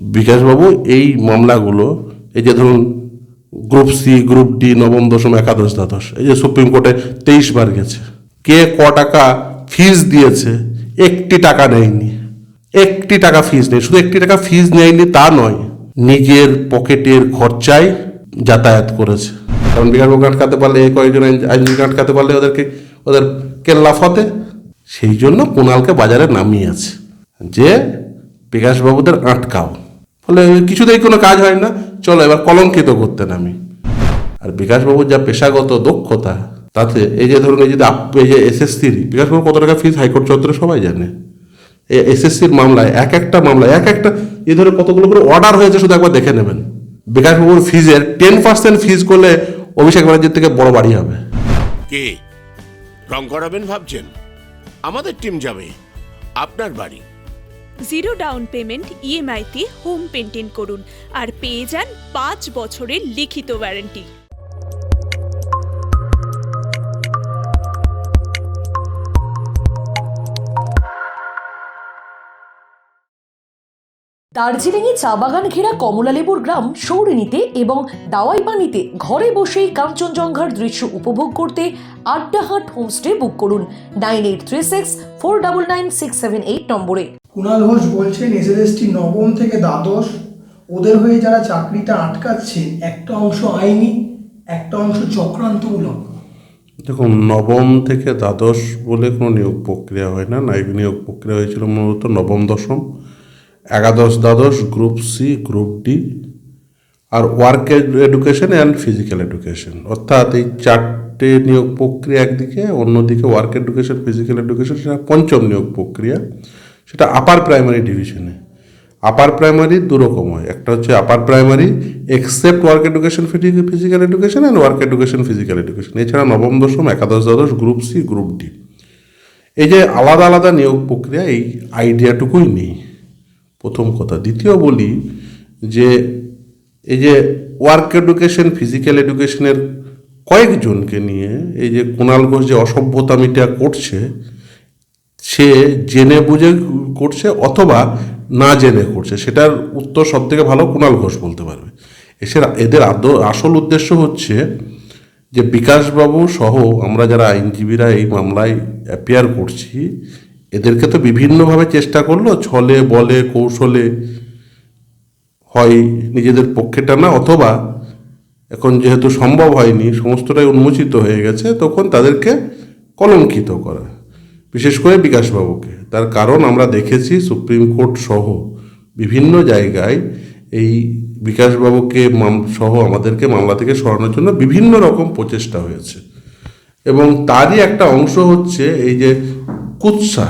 বিকাশবাবু, এই মামলাগুলো, এই যে ধরুন গ্রুপ সি গ্রুপ ডি নবম, দশম, একাদশ, দ্বাদশ, এই যে সুপ্রিম কোর্টে তেইশ বার গেছে। কে ক টাকা ফিজ দিয়েছে, একটি টাকা নেয়নি। একটি টাকা ফিজ নেই, শুধু একটি টাকা ফিজ নেয়নি তা নয়, নিজের পকেটের খরচায় যাতায়াত করেছে। কারণ বিকাশবাবু আটকাতে পারলে কয়েকজন আইন- আইনজীবী আটকাতে পারলে ওদেরকে ওদের কেল্লা ফতে। সেই জন্য কুণালকে বাজারে নামিয়েছে। যে বিকাশবাবুদের আটকাও। ফলে কিছুতেই কোনো কাজ হয় না। চলো এবার কলঙ্কিত করতে নামি। আর বিকাশবাবুর যা পেশাগত দক্ষতা, তাতে এই যে ধরুন, এই যে এই যে এসএসসির বিকাশবাবু কত টাকা ফিস হাইকোর্ট চত্বরে সবাই জানে। এই এসএসসির মামলায় এক একটা মামলায় এক একটা এই ধরে কতগুলো করে অর্ডার হয়েছে শুধু একবার দেখে নেবেন। বিকাশবাবুর ফিজের টেন পার্সেন্ট ফিজ করলে অভিষেক ব্যানার্জির থেকে বড় বাড়ি হবে। কে? রং করাবেন ভাবছেন? আমাদের টিম যাবে। আপনার বাড়ি। জিরো ডাউন পেমেন্ট ইএমআইতে হোম পেন্টিং করুন আর পেয়ে যান পাঁচ বছরের লিখিত ওয়ারেন্টি। দার্জিলিংয়ে চা বাগান ঘেরা কমলালেবুর গ্রাম সৌরিনীতে এবং দাওয়াই পানিতে ঘরে বসেই কাঞ্চনজঙ্ঘার দৃশ্য উপভোগ করতে আড্ডাহাট হোমস্টে বুক করুন nine eight three six four double nine six seven eight নম্বরে। কুণাল ঘোষ বলছেন এসএসটি নবম থেকে দ্বাদশ। ওদের হয়ে যারা চাকরিটা আটকাচ্ছে, একটা অংশ আইনি, একটা অংশ চক্রান্তমূলক। দেখুন, নবম থেকে দ্বাদশ বলে কোনো নিয়োগ প্রক্রিয়া হয় না। নাইক নিয়োগ প্রক্রিয়া হয়েছিল মূলত নবম, দশম। একাদশ, দ্বাদশ, group C group D R work education and physical education অর্থাৎ এই চারটে নিয়োগ প্রক্রিয়া একদিকে, অন্যদিকে ওয়ার্ক এডুকেশন ফিজিক্যাল এডুকেশন সেটা পঞ্চম নিয়োগ প্রক্রিয়া। সেটা আপার প্রাইমারি ডিভিশনে আপার প্রাইমারি দুরকম হয় একটা হচ্ছে upper primary except work education physical education and work education physical education এছাড়া নবম, দশম, একাদশ, দ্বাদশ গ্রুপ সি গ্রুপ ডি এই যে আলাদা আলাদা নিয়োগ প্রক্রিয়া, এই আইডিয়াটুকুই নেই। প্রথম কথা। দ্বিতীয় বলি যে, এই যে ওয়ার্ক এডুকেশন ফিজিক্যাল এডুকেশনের কয়েকজনকে নিয়ে, এই যে কুণাল ঘোষ যে অসভ্যতামিটা করছে সে জেনে বুঝে করছে অথবা না জেনে করছে। সেটার উত্তর সব থেকে ভালো কুণাল ঘোষ বলতে পারবে। এসে এদের আসল উদ্দেশ্য হচ্ছে যে বিকাশবাবু সহ আমরা যারা আইনজীবীরা এই মামলায় অ্যাপিয়ার করছি, এদেরকে তো বিভিন্নভাবে চেষ্টা করল, ছলে, বলে, কৌশলে হয় নিজেদের পক্ষে টানা অথবা এখন যেহেতু সম্ভব হয়নি, সমস্তটাই উন্মোচিত হয়ে গেছে, তখন তাদেরকে কলঙ্কিত করা। বিশেষ করে বিকাশবাবুকে তার কারণ আমরা দেখেছি সুপ্রিম কোর্ট সহ বিভিন্ন জায়গায় এই বিকাশবাবুকে সহ আমাদেরকে মামলা থেকে সরানোর জন্য বিভিন্ন রকম প্রচেষ্টা হয়েছে। এবং তারই একটা অংশ হচ্ছে এই যে কুৎসা।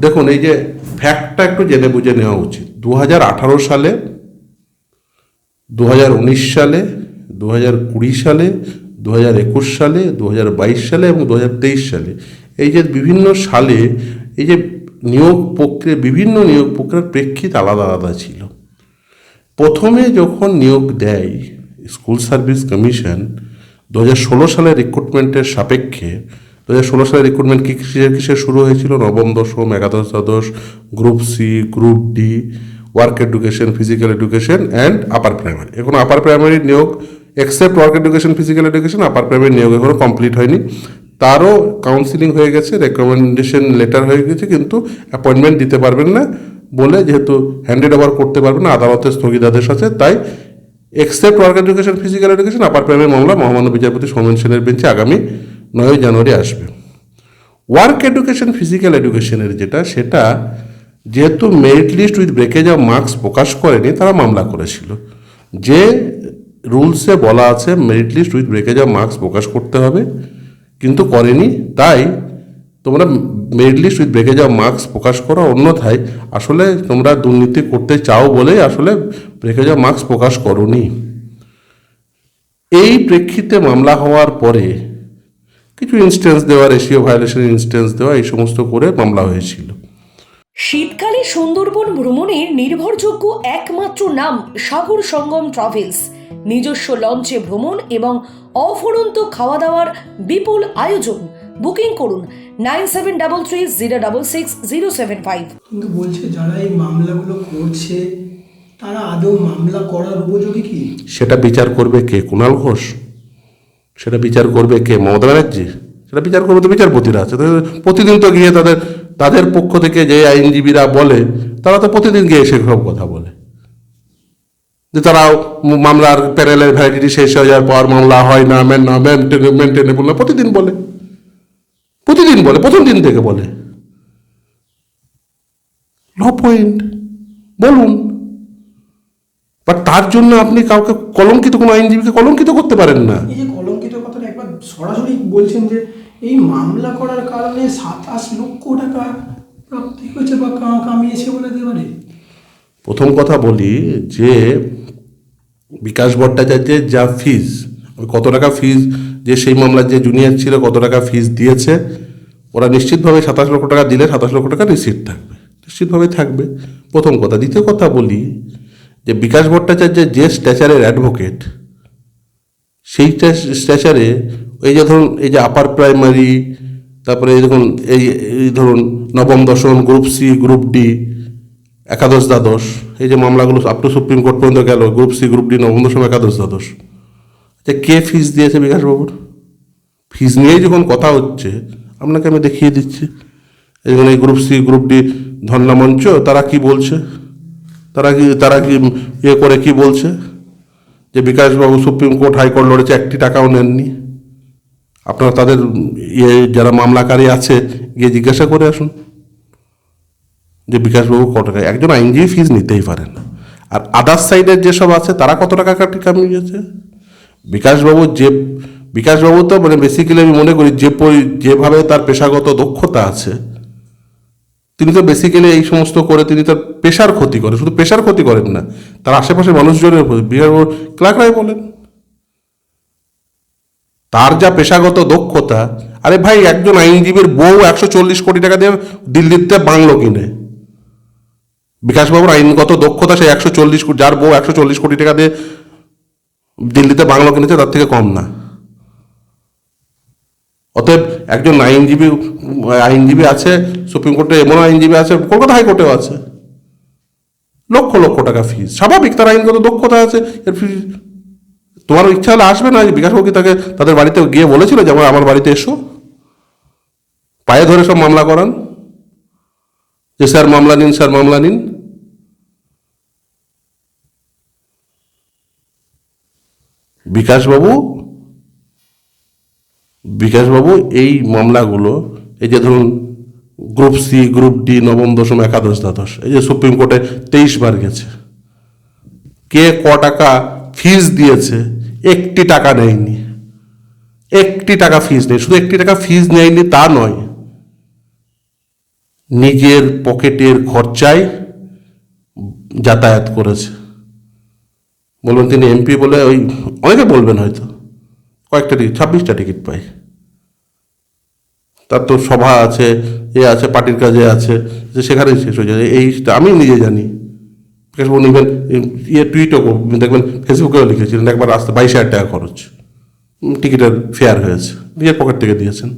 দেখুন, এই যে ফ্যাক্টটা একটু জেনে বুঝে নেওয়া উচিত। দু হাজার আঠারো সালে দু হাজার উনিশ সালে দু হাজার কুড়ি সালে দু হাজার একুশ সালে দু হাজার বাইশ সালে এবং দু হাজার তেইশ সালে এই যে বিভিন্ন সালে, এই যে নিয়োগ প্রক্রিয়া, বিভিন্ন নিয়োগ প্রক্রিয়ার প্রেক্ষিত আলাদা আলাদা ছিল। প্রথমে যখন নিয়োগ দেয় স্কুল সার্ভিস কমিশন দু হাজার ষোলো সালের রিক্রুটমেন্টের সাপেক্ষে দু হাজার ষোলো সালের রিক্রুটমেন্ট কি কিসের শুরু হয়েছিল? নবম দশম, একাদশ দ্বাদশ group C group D work education physical education and upper primary এখন আপার প্রাইমারি নিয়োগ except work education physical education upper primary নিয়োগ এখনও কমপ্লিট হয়নি। তারও কাউন্সিলিং হয়ে গেছে রেকমেন্ডেশন লেটার হয়ে গেছে, কিন্তু অ্যাপয়েন্টমেন্ট দিতে পারবেন না বলে যেহেতু হ্যান্ডেড ওভার করতে পারবেন না আদালতের স্থগিতাদেশ আছে, তাই except work education physical education upper primary মামলা, মহামান্য বিচারপতি সৌমেন সেনের বেঞ্চে আগামী নয় জানুয়ারি আসবে। ওয়ার্ক এডুকেশন ফিজিক্যাল এডুকেশনের যেটা, সেটা যেহেতু merit list with breakage of marks প্রকাশ করেনি, তারা মামলা করেছিল। যে রুলসে বলা আছে merit list with breakage of marks প্রকাশ করতে হবে। কিন্তু করেনি। তাই তোমরা merit list with breakage of marks প্রকাশ করো, অন্যথায় আসলে তোমরা দুর্নীতি করতে চাও বলেই আসলে ব্রেকেজ অফ মার্কস প্রকাশ করনি। এই প্রেক্ষিতে মামলা হওয়ার পরে কিছু ইনস্টেন্স দেওয়া রেশিও ভায়োলেশন ইনস্টেন্স দেওয়া, এই সমস্ত করে মামলা হয়েছিল। শীতকালে সুন্দরবন ভ্রমণের নির্ভরযোগ্য একমাত্র নাম সাগর সঙ্গম ট্রাভেলস নিজস্ব লঞ্চে ভ্রমণ এবং অফুরন্ত খাওয়া দাওয়ার বিপুল আয়োজন। বুকিং করুন nine seven double three zero double six zero seven five. কিন্তু বলছে যারা এই মামলাগুলো করছে তারা আদৌ মামলা করার উপযোগী কি? সেটা বিচার করবে কে? কুণাল ঘোষ। সেটা বিচার করবে কে? মমতা ব্যানার্জি। সেটা বিচার করবে তো বিচারপতিরা আছে। প্রতিদিন তো গিয়ে তাদের তাদের পক্ষ থেকে যে আইনজীবীরা বলে তারা তো প্রতিদিন গিয়ে সেসব কথা বলে। যে তারা মামলার প্যানেলের ভ্যালিডিটি শেষ হয়ে যাওয়ার পর মামলা হয় না মেন না মেনটেনে মেনটেনেবল না প্রতিদিন বলে। প্রতিদিন বলে প্রথম দিন থেকে বলে। ল পয়েন্ট বলুন। বাট তার জন্য আপনি কাউকে কলঙ্কিত কোনো আইনজীবীকে কলঙ্কিত করতে পারেন না। এই যে কলঙ্কিত কথাটা একবার সরাসরি বলছেন যে এই মামলা করার কারণে সাতাশ লক্ষ টাকা প্রাপ্তি হয়েছে বা কামিয়েছে বলে প্রথম কথা বলি যে বিকাশ ভট্টাচার্যের যা ফিজ কত টাকা ফিজ যে সেই মামলার যে জুনিয়র ছিল, কত টাকা ফিজ দিয়েছে, ওরা নিশ্চিতভাবে সাতাশ লক্ষ টাকা দিলে সাতাশ লক্ষ টাকা রিসিট থাকবে, নিশ্চিতভাবে থাকবে। প্রথম কথা। দ্বিতীয় কথা বলি যে বিকাশ ভট্টাচার্যের যে স্ট্যাচারের অ্যাডভোকেট সেই স্ট্যাচারে এই যে ধরুন, এই যে আপার প্রাইমারি তারপরে এই এই এই ধরুন নবম দশম গ্রুপ সি গ্রুপ ডি একাদশ দ্বাদশ, এই যে মামলাগুলো আপ টু সুপ্রিম কোর্ট পর্যন্ত গেল গ্রুপ সি গ্রুপ ডি নবম একাদশ দ্বাদশ। আচ্ছা কে ফিস দিয়েছে বিকাশবাবুর ফিস নিয়েই যখন কথা হচ্ছে, আপনাকে আমি দেখিয়ে দিচ্ছি। দেখুন এই গ্রুপ সি গ্রুপ ডি ধর্ণা মঞ্চ, তারা কি বলছে? তারা কি তারা কি ইয়ে করে কি বলছে? যে বিকাশবাবু সুপ্রিম কোর্ট হাইকোর্ট লড়েছে, একটি টাকাও নেননি। আপনারা তাদের ইয়ে যারা মামলাকারী আছে, গিয়ে জিজ্ঞাসা করে আসুন। যে বিকাশবাবু কত টাকা? একজন আইনজীবী ফিজ নিতেই পারেন আর আদার্স সাইডের যেসব আছে, তারা কত টাকা কাটি কামিয়েছে? বিকাশবাবু যে, বিকাশবাবু তো মানে বেসিক্যালি আমি মনে করি যে যেভাবে তার পেশাগত দক্ষতা আছে, তিনি তো বেসিক্যালি এই সমস্ত করে তিনি তার পেশার ক্ষতি করেন শুধু পেশার ক্ষতি করেন না, তার আশেপাশের মানুষজনের ক্ষতি। বিকাশবাবু ক্লার্করাই বলেন। তার যা পেশাগত দক্ষতা, আরে ভাই একজন আইনজীবীর বউ একশো চল্লিশ কোটি টাকা দিয়ে দিল্লিতে বাংলো কিনে। বিকাশবাবুর আইনগত দক্ষতা সেই একশো চল্লিশ যার বউ একশো চল্লিশ কোটি টাকা দিয়ে দিল্লিতে বাংলো কিনেছে, তার থেকে কম না। অতএব একজন আইনজীবী আইনজীবী আছে, সুপ্রিম কোর্টে এমন আইনজীবী আছে, কলকাতা হাইকোর্টেও আছে। লক্ষ লক্ষ টাকা ফিস স্বাভাবিক, তার আইনগত দক্ষতা আছে, এর ফিস তোমার ইচ্ছা হলে আসবে না বিকাশবাবু কি তাকে তাদের বাড়িতে গিয়ে বলেছিল যে, আমার আমার বাড়িতে এসো। পায়ে ধরে সব মামলা করান। যে, স্যার, মামলা নিন, স্যার, মামলা নিন। বিকাশবাবু বিকাশবাবু, এই মামলাগুলো, এই যে ধরুন গ্রুপ সি গ্রুপ ডি নবম, দশম, একাদশ, দ্বাদশ, এই যে সুপ্রিম কোর্টে তেইশ বার গেছে। কে ক টাকা ফিজ দিয়েছে, একটি টাকা নেয়নি। একটি টাকা ফিজ নেই, শুধু একটি টাকা ফিজ নেয়নি তা নয়, নিজের পকেটের খরচায় যাতায়াত করেছে। বলবেন তিনি এমপি বলে ওই অনেকে বলবেন হয়তো। কয়েকটা টিকিট, ছাব্বিশটা টিকিট পাই। তার তো সভা আছে, এ আছে, পার্টির কাজে আছে, যে সেখানেই শেষ হয়ে যায়। এই আমি নিজে জানি। নেবেন ইয়ে টুইটও দেখবেন ফেসবুকেও লিখেছিলেন, একবার আসতে বাইশ হাজার টাকা খরচ। টিকিটের ফেয়ার হয়েছে। নিজের পকেট থেকে দিয়েছেন।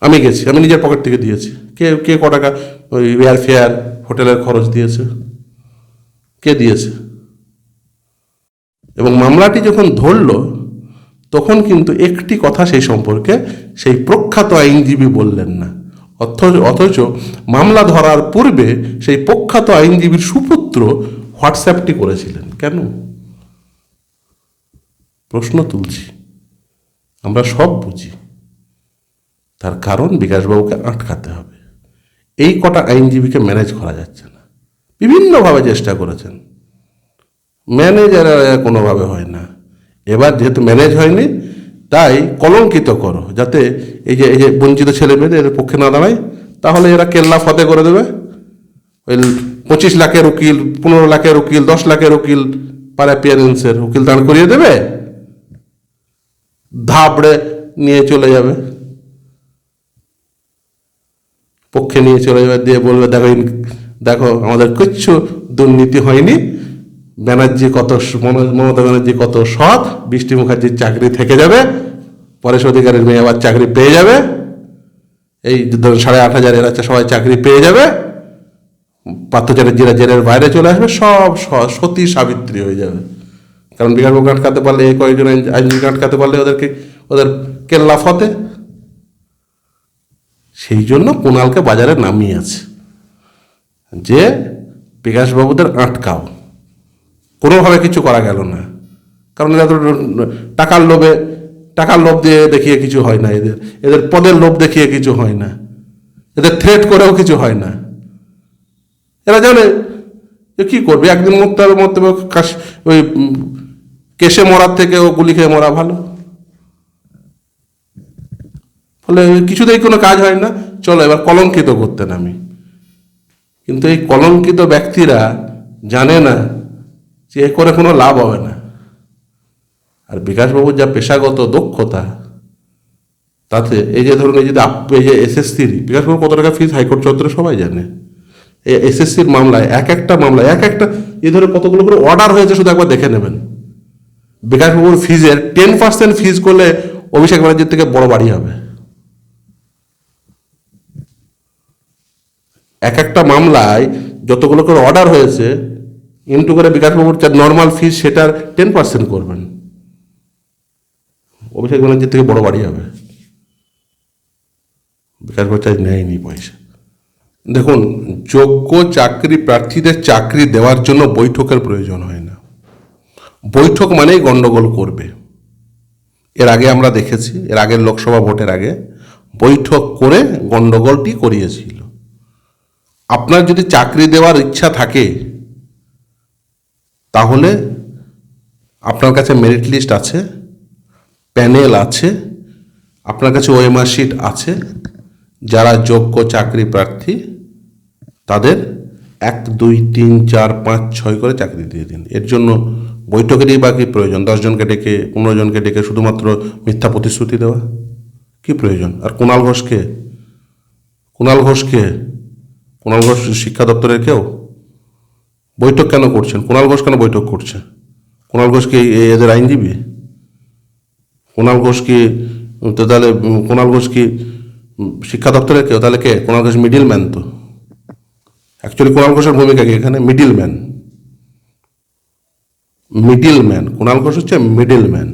আমি গেছি, আমি নিজের পকেট থেকে দিয়েছি। কে কে ক টাকা ওই এয়ার ফেয়ার হোটেলের খরচ দিয়েছে? কে দিয়েছে? এবং মামলাটি যখন ধরলো, তখন কিন্তু একটি কথা সেই সম্পর্কে সেই প্রখ্যাত আইনজীবী বললেন না। অথচ অথচ মামলা ধরার পূর্বে সেই প্রখ্যাত আইনজীবীর সুপুত্র হোয়াটসঅ্যাপটি করেছিলেন। কেন? প্রশ্ন তুলছি। আমরা সব বুঝি। তার কারণ বিকাশবাবুকে আটকাতে হবে। এই কটা আইনজীবীকে ম্যানেজ করা যাচ্ছে না। বিভিন্নভাবে চেষ্টা করেছেন। ম্যানেজার কোনোভাবে হয় না। এবার যেহেতু ম্যানেজ হয়নি, তাই কলঙ্কিত করো, যাতে এই যে এই যে বঞ্চিত ছেলে মেয়েদের এদের পক্ষে না দাঁড়ায়, তাহলে এরা কেল্লা ফতে করে দেবে। ওই পঁচিশ লাখের উকিল, পনেরো লাখের উকিল, দশ লাখের উকিল পার অ্যাপিয়ারেন্সের উকিল দাঁড় করিয়ে দেবে ধাপড়ে নিয়ে চলে যাবে। পক্ষে নিয়ে চলে যাবে, দিয়ে বলবে, দেখো দেখো, আমাদের কিচ্ছু দুর্নীতি হয়নি। ব্যানার্জি কত মমতা ব্যানার্জি কত সৎ, বৃষ্টি মুখার্জির চাকরি থেকে যাবে, পরেশ অধিকারীর মেয়ে আবার চাকরি পেয়ে যাবে, এই ধরুন সাড়ে আট হাজার এরা সবাই চাকরি পেয়ে যাবে পাত্রচারের জেরা জেলের বাইরে চলে আসবে, সব সতী সাবিত্রী হয়ে যাবে। কারণ বিকাশবাবু আটকাতে পারলে এই কয়েকজন আইন- আইনজীবী আটকাতে পারলে ওদেরকে, ওদের কেল্লা ফতে। সেই জন্য কুণালকে বাজারে নামিয়েছে যে বিকাশবাবুদের আটকাও। কোনোভাবে কিছু করা গেল না। কারণ এরা তো টাকার লোভে, টাকার লোভ দিয়ে দেখিয়ে কিছু হয় না। এদের এদের পদের লোভ দেখিয়ে কিছু হয় না। এদের থ্রেট করেও কিছু হয় না। এরা জানে যে কী করবে? একদিন মরতে হবে কাশ- ওই কেসে মরার থেকে ও গুলি খেয়ে মরা ভালো। ফলে কিছুতেই কোনো কাজ হয় না। চলো এবার কলঙ্কিত করতেন আমি কিন্তু এই কলঙ্কিত ব্যক্তিরা জানে না যে এ করে কোনো লাভ হবে না। আর বিকাশবাবুর যা পেশাগত দক্ষতা, তাতে এই যে ধরুন, এই যে এই যে এসএসসির বিকাশবাবু কত টাকা ফিস হাইকোর্ট চত্বরে সবাই জানে। এই এসএসসির মামলায় এক একটা মামলায়, এক একটা, এই ধরে কতগুলো করে অর্ডার হয়েছে শুধু একবার দেখে নেবেন। বিকাশবাবুর ফিজের টেন পার্সেন্ট ফিজ করলে অভিষেক ব্যানার্জির থেকে বড় বাড়ি হবে। এক একটা মামলায় যতগুলো করে অর্ডার হয়েছে ইন্টু করে বিকাশবাবুর যা নর্মাল ফিস সেটার টেন পার্সেন্ট করবেন। অভিষেক ব্যানার্জির থেকে বড় বাড়ি হবে। বিকাশবাবু চাই নেয়নি পয়সা। দেখুন, যোগ্য চাকরি প্রার্থীদের চাকরি দেওয়ার জন্য বৈঠকের প্রয়োজন হয় না। বৈঠক মানেই গন্ডগোল করবে। এর আগে আমরা দেখেছি, এর আগের লোকসভা ভোটের আগে বৈঠক করে গন্ডগোলটি করিয়েছিল। আপনার যদি চাকরি দেওয়ার ইচ্ছা থাকে তাহলে আপনার কাছে মেরিট লিস্ট আছে প্যানেল আছে, আপনার কাছে ওএমআর শিট আছে, যারা যোগ্য চাকরি প্রার্থী, তাদের এক, দুই, তিন, চার, পাঁচ, ছয় করে চাকরি দিয়ে দিন। এর জন্য বৈঠকেরই বা কি প্রয়োজন? দশজনকে ডেকে, পনেরো জনকে ডেকে শুধুমাত্র মিথ্যা প্রতিশ্রুতি দেওয়া? কি প্রয়োজন? আর কুণাল ঘোষকে কুণাল ঘোষকে, কুণাল ঘোষ শিক্ষা দপ্তরের কেউ? বৈঠক কেন করছেন? কুণাল ঘোষ কেন বৈঠক করছে? কুণাল ঘোষ কি এদের আইনজীবী? কুণাল ঘোষ কি, তো তাহলে কুণাল ঘোষ কি শিক্ষা দপ্তরের কেউ? তাহলে কে? কুণাল ঘোষ মিডিল ম্যান তো। অ্যাকচুয়ালি কুণাল ঘোষের ভূমিকা কি এখানে? Middle man middle man Kunal Ghosh হচ্ছে মিডিল ম্যান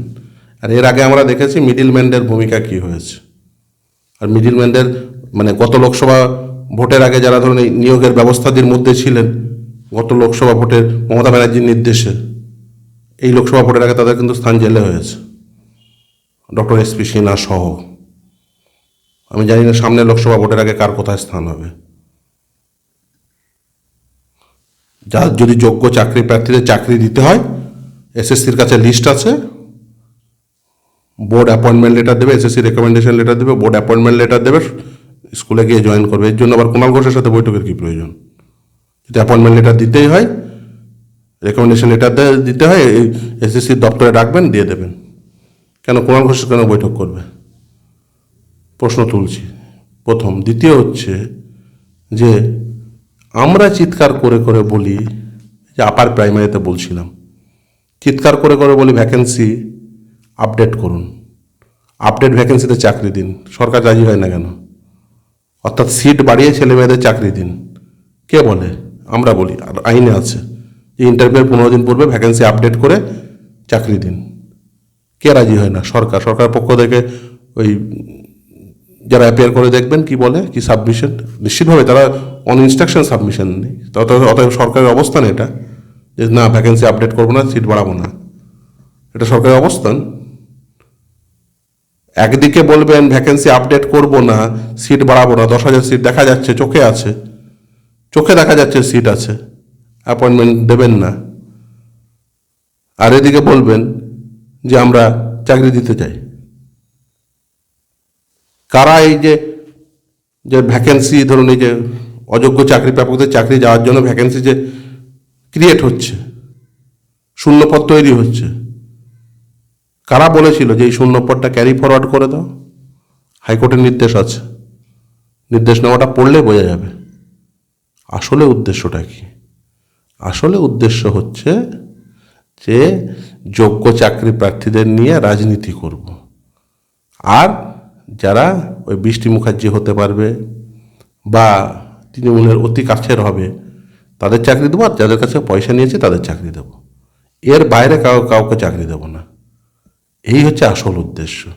আর এর আগে আমরা দেখেছি মিডিল ম্যানদের ভূমিকা কি হয়েছে। আর মিডিল ম্যানদের মানে গত লোকসভা ভোটের আগে যারা ধরুন নিয়োগের ব্যবস্থাদের মধ্যে ছিলেন গত লোকসভা ভোটের মমতা ব্যানার্জির নির্দেশে এই লোকসভা ভোটের আগে তাদের কিন্তু স্থান জেলে হয়েছে। ডক্টর এস পি সিনহা সহ। আমি জানি না সামনে লোকসভা ভোটের আগে কার কোথায় স্থান হবে। যা যদি যোগ্য চাকরি প্রার্থীদের চাকরি দিতে হয়, এসএসসির কাছে লিস্ট আছে। বোর্ড অ্যাপয়েন্টমেন্ট লেটার দেবে, এসএসসি রেকমেন্ডেশন লেটার দেবে, বোর্ড অ্যাপয়েন্টমেন্ট লেটার দেবে, স্কুলে গিয়ে জয়েন করবে। এর জন্য আবার কুণাল ঘোষের সাথে বৈঠকের কি প্রয়োজন? যদি অ্যাপয়েন্টমেন্ট লেটার দিতেই হয় রেকমেন্ডেশন লেটার দিতে হয়, এই এসএসসি দপ্তরে ডাকবেন, দিয়ে দেবেন। কেন কুণাল ঘোষ কেন বৈঠক করবে? প্রশ্ন তুলছি। প্রথম, দ্বিতীয় হচ্ছে যে আমরা চিৎকার করে করে বলি, যে আপার প্রাইমারিতে বলছিলাম, চিৎকার করে করে বলি ভ্যাকেন্সি আপডেট করুন। আপডেট ভ্যাকেন্সিতে চাকরি দিন। সরকার রাজি হয় না কেন? অর্থাৎ সিট বাড়িয়ে ছেলে মেয়েদের চাকরি দিন। কে বলে? আমরা বলি, আর আইনে আছে। যে ইন্টারভিউ পনেরো দিন পূর্বে ভ্যাকেন্সি আপডেট করে চাকরি দিন। কে রাজি হয় না? সরকার। সরকার পক্ষ থেকে ওই যারা অ্যাপিয়ার করে দেখবেন, কি বলে? কি সাবমিশন নিশ্চিতভাবে তারা অন ইনস্ট্রাকশন সাবমিশন নেই। অতএব অতএব সরকারের অবস্থান এটা, যে না ভ্যাকেন্সি আপডেট করব না সিট বাড়াবো না। এটা সরকারের অবস্থান। একদিকে বলবেন ভ্যাকেন্সি আপডেট করব না সিট বাড়াবো না। দশ হাজার সিট দেখা যাচ্ছে, চোখে আছে। চোখে দেখা যাচ্ছে সিট আছে। অ্যাপয়েন্টমেন্ট দেবেন না। আর এদিকে বলবেন যে আমরা চাকরি দিতে চাই। কারা এই যে যে ভ্যাকেন্সি ধরুন এই যে অযোগ্য চাকরি প্রাপকদের চাকরি যাওয়ার জন্য ভ্যাকেন্সি যে ক্রিয়েট হচ্ছে, শূন্যপদ তৈরি হচ্ছে, কারা বলেছিল যে এই শূন্যপদটা ক্যারি ফরওয়ার্ড করে দাও? হাইকোর্টের নির্দেশ আছে। নির্দেশ নেওয়াটা পড়লে বোঝা যাবে। আসলে উদ্দেশ্যটা কি? আসলে উদ্দেশ্য হচ্ছে যে যোগ্য চাকরি প্রার্থীদের নিয়ে রাজনীতি করব। আর যারা ওই বৃষ্টি মুখার্জি হতে পারবে বা তৃণমূলের অতি কাছের হবে, তাদের চাকরি দেবো আর যাদের কাছে পয়সা নিয়েছে তাদের চাকরি দেবো। এর বাইরে কাউ, কাউকে চাকরি দেবো না। এই হচ্ছে আসল উদ্দেশ্য।